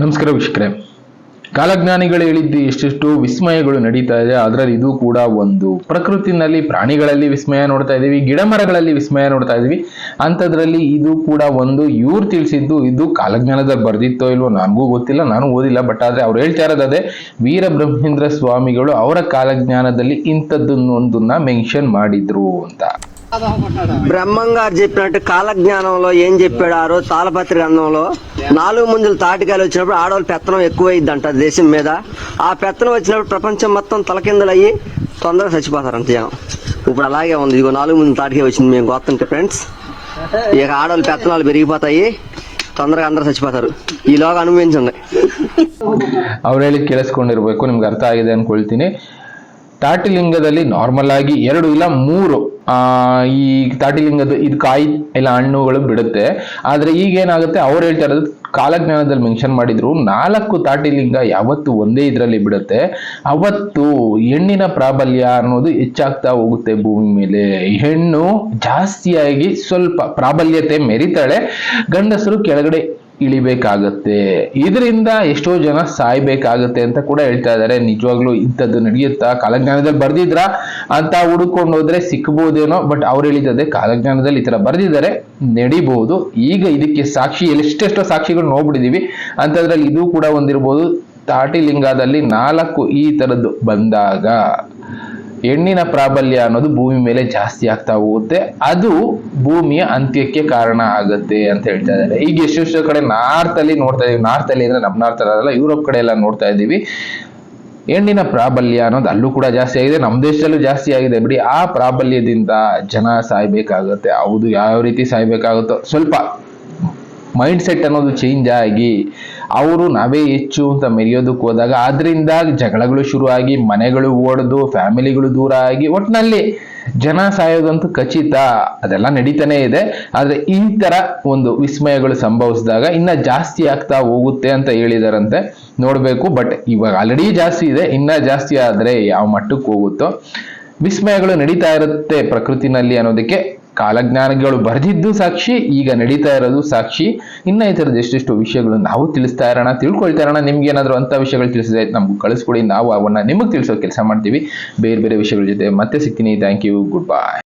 ನಮಸ್ಕಾರ ವೀಕ್ಷಕರೇ. ಕಾಲಜ್ಞಾನಿಗಳು ಹೇಳಿದ್ದು ಎಷ್ಟೆಷ್ಟು ವಿಸ್ಮಯಗಳು ನಡೀತಾ ಇದೆ. ಅದರಲ್ಲಿ ಇದು ಕೂಡ ಒಂದು. ಪ್ರಕೃತಿನಲ್ಲಿ ಪ್ರಾಣಿಗಳಲ್ಲಿ ವಿಸ್ಮಯ ನೋಡ್ತಾ ಇದೀವಿ ಗಿಡ ಮರಗಳಲ್ಲಿ ವಿಸ್ಮಯ ನೋಡ್ತಾ ಇದೀವಿ ಅಂಥದ್ರಲ್ಲಿ ಇದು ಕೂಡ ಒಂದು. ಇವ್ರು ತಿಳಿಸಿದ್ದು ಇದು ಕಾಲಜ್ಞಾನದಲ್ಲಿ ಬರೆದಿತ್ತೋ ಇಲ್ವೋ ನನಗೂ ಗೊತ್ತಿಲ್ಲ, ನಾನು ಓದಿಲ್ಲ. ಬಟ್ ಆದರೆ ಅವ್ರು ಹೇಳ್ತಾ ಇರೋದಾದ್ರೆ ವೀರ ವೀರಬ್ರಹ್ಮೇಂದ್ರ ಸ್ವಾಮಿಗಳು ಅವರ ಕಾಲಜ್ಞಾನದಲ್ಲಿ ಇಂಥದ್ದನ್ನೊಂದನ್ನ ಮೆನ್ಷನ್ ಮಾಡಿದ್ರು ಅಂತ. బ్రహ్మం గారు చెప్పినట్టు కాలజ్ఞానంలో ఏం చెప్పాడు ఆ రోజు తాళపత్రి గ్రంథంలో నాలుగు ముందులు తాటికాయలు వచ్చినప్పుడు ఆడవాళ్ళు పెత్తనం ఎక్కువైద్దంట దేశం మీద ఆ పెత్తనం వచ్చినప్పుడు ప్రపంచం మొత్తం తలకిందలయ్యి తొందరగా చచ్చిపోతారు అంత జనం ఇప్పుడు అలాగే ఉంది ఇదిగో నాలుగు ముందు తాటికాయ వచ్చింది మేము గొత్తంటే ఫ్రెండ్స్ ఇక ఆడవాళ్ళు పెత్తనాలు పెరిగిపోతాయి తొందరగా అందరూ చచ్చిపోతారు ఈలోగా అనుభవించండి ಅವ್ರು ಹೇಳಿ ಕೇಳಿಸ್ಕೊಂಡಿರ್ಬೇಕು ನಿಮ್ಗೆ ಅರ್ಥ ಆಗಿದೆ ಅನ್ಕೊಳ್ತೀನಿ ತಾಟಿಲಿಂಗದಲ್ಲಿ ನಾರ್ಮಲ್ ಆಗಿ ಎರಡು ಇಲ್ಲ ಮೂರು, ಆ, ಈ ತಾಟಿಲಿಂಗದ ಇದು ಕಾಯಿ ಇಲ್ಲ ಹಣ್ಣುಗಳು ಬಿಡುತ್ತೆ. ಆದ್ರೆ ಈಗ ಏನಾಗುತ್ತೆ, ಅವ್ರು ಹೇಳ್ತಾ ಇರೋದು ಕಾಲಜ್ಞಾನದಲ್ಲಿ ಮೆನ್ಷನ್ ಮಾಡಿದ್ರು, ನಾಲ್ಕು ತಾಟಿಲಿಂಗ ಯಾವತ್ತು ಒಂದೇ ಇದರಲ್ಲಿ ಬಿಡುತ್ತೆ. ಅವತ್ತು ಹೆಣ್ಣಿನ ಪ್ರಾಬಲ್ಯ ಅನ್ನೋದು ಹೆಚ್ಚಾಗ್ತಾ ಹೋಗುತ್ತೆ ಭೂಮಿ ಮೇಲೆ. ಹೆಣ್ಣು ಜಾಸ್ತಿಯಾಗಿ ಸ್ವಲ್ಪ ಪ್ರಾಬಲ್ಯತೆ ಮೆರಿತಾಳೆ, ಗಂಡಸರು ಕೆಳಗಡೆ ಇಳಿಬೇಕಾಗತ್ತೆ. ಇದರಿಂದ ಎಷ್ಟೋ ಜನ ಸಾಯ್ಬೇಕಾಗತ್ತೆ ಅಂತ ಕೂಡ ಹೇಳ್ತಾ ಇದ್ದಾರೆ. ನಿಜವಾಗ್ಲೂ ಇಂಥದ್ದು ನಡೆಯುತ್ತಾ? ಕಾಲಜ್ಞಾನದಲ್ಲಿ ಬರ್ದಿದ್ರ ಅಂತ ಹುಡುಕೊಂಡು ಹೋದ್ರೆ ಸಿಕ್ಬೋದೇನೋ, ಬಟ್ ಅವ್ರು ಹೇಳಿದ್ದದೆ ಕಾಲಜ್ಞಾನದಲ್ಲಿ ಈ ತರ ಬರ್ದಿದ್ದಾರೆ ನಡಿಬಹುದು ಈಗ ಇದಕ್ಕೆ ಸಾಕ್ಷಿ, ಎಷ್ಟೆಷ್ಟೋ ಸಾಕ್ಷಿಗಳು ನೋಡ್ಬಿಟ್ಟಿದೀವಿ. ಅಂತದ್ರಲ್ಲಿ ಇದು ಕೂಡ ಒಂದಿರ್ಬೋದು. ತಾಟಿಲಿಂಗದಲ್ಲಿ ನಾಲ್ಕು ಈ ತರದ್ದು ಬಂದಾಗ. ಹೆಣ್ಣಿನ ಪ್ರಾಬಲ್ಯ ಅನ್ನೋದು ಭೂಮಿ ಮೇಲೆ ಜಾಸ್ತಿ ಆಗ್ತಾ ಹೋಗುತ್ತೆ. ಅದು ಭೂಮಿಯ ಅಂತ್ಯಕ್ಕೆ ಕಾರಣ ಆಗುತ್ತೆ ಅಂತ ಹೇಳ್ತಾ ಇದ್ದಾರೆ. ಈಗ ಎಷ್ಟೆಷ್ಟೋ ಕಡೆ ನಾರ್ತ್ ಅಲ್ಲಿ ನೋಡ್ತಾ ಇದೀವಿ. ನಾರ್ತ್ ಅಲ್ಲಿ ಅಂದ್ರೆ ನಮ್ಮ ನಾರ್ತ್ ಅಲ್ಲ ಯುರೋಪ್ ಕಡೆ ಎಲ್ಲ ನೋಡ್ತಾ ಇದ್ದೀವಿ ಹೆಣ್ಣಿನ ಪ್ರಾಬಲ್ಯ ಅನ್ನೋದು ಅಲ್ಲೂ ಕೂಡ ಜಾಸ್ತಿ ಆಗಿದೆ. ನಮ್ಮ ದೇಶದಲ್ಲೂ ಜಾಸ್ತಿ ಆಗಿದೆ. ಬಿಡಿ ಆ ಪ್ರಾಬಲ್ಯದಿಂದ ಜನ ಸಾಯ್ಬೇಕಾಗುತ್ತೆ. ಹೌದು, ಯಾವ ರೀತಿ ಸಾಯ್ಬೇಕಾಗುತ್ತೋ. ಸ್ವಲ್ಪ ಮೈಂಡ್ ಸೆಟ್ ಅನ್ನೋದು ಚೇಂಜ್ ಆಗಿ ಅವರು ನಾವೇ ಹೆಚ್ಚು ಅಂತ ಮೆರೆಯೋದಕ್ಕೆ ಹೋದಾಗ ಆದ್ರಿಂದ ಜಗಳಗಳು ಶುರುವಾಗಿ ಮನೆಗಳು ಓಡದು, ಫ್ಯಾಮಿಲಿಗಳು ದೂರ ಆಗಿ ಒಟ್ಟಿನಲ್ಲಿ ಜನ ಸಾಯೋದಂತೂ ಖಚಿತ. ಅದೆಲ್ಲ ನಡೀತಾನೆ ಇದೆ. ಆದರೆ ಈ ತರ ಒಂದು ವಿಸ್ಮಯಗಳು ಸಂಭವಿಸಿದಾಗ ಇನ್ನ ಜಾಸ್ತಿ ಆಗ್ತಾ ಹೋಗುತ್ತೆ ಅಂತ ಹೇಳಿದಾರಂತೆ. ನೋಡಬೇಕು, ಬಟ್ ಇವಾಗ ಆಲ್ರೆಡಿ ಜಾಸ್ತಿ ಇದೆ. ಇನ್ನ ಜಾಸ್ತಿ ಆದ್ರೆ ಯಾವ ಮಟ್ಟಕ್ಕೆ ಹೋಗುತ್ತೋ. ವಿಸ್ಮಯಗಳು ನಡೀತಾ ಇರುತ್ತೆ ಪ್ರಕೃತಿನಲ್ಲಿ ಅನ್ನೋದಕ್ಕೆ. ಕಾಲಜ್ಞಾನಿಗಳು ಬರೆದಿದ್ದು ಸಾಕ್ಷಿ, ಈಗ ನಡೀತಾ ಇರೋದು ಸಾಕ್ಷಿ. ಇನ್ನ ಈ ಎಷ್ಟೆಷ್ಟು ವಿಷಯಗಳು ನಾವು ತಿಳಿಸ್ತಾ ಇರೋಣ, ತಿಳ್ಕೊಳ್ತಾ ಇರೋಣ, ನಿಮ್ಗೆ ಏನಾದ್ರು ಅಂತ ವಿಷಯಗಳು ತಿಳಿಸಿದ್ರೆ ನಮ್ಗೆ ಕಳಿಸ್ಕೊಡಿ. ನಾವು ಅವನ್ನ ನಿಮಗೆ ತಿಳಿಸೋ ಕೆಲಸ ಮಾಡ್ತೀವಿ. ಬೇರೆ ಬೇರೆ ವಿಷಯಗಳ ಜೊತೆ ಮತ್ತೆ ಸಿಗ್ತೀನಿ. Thank you good bye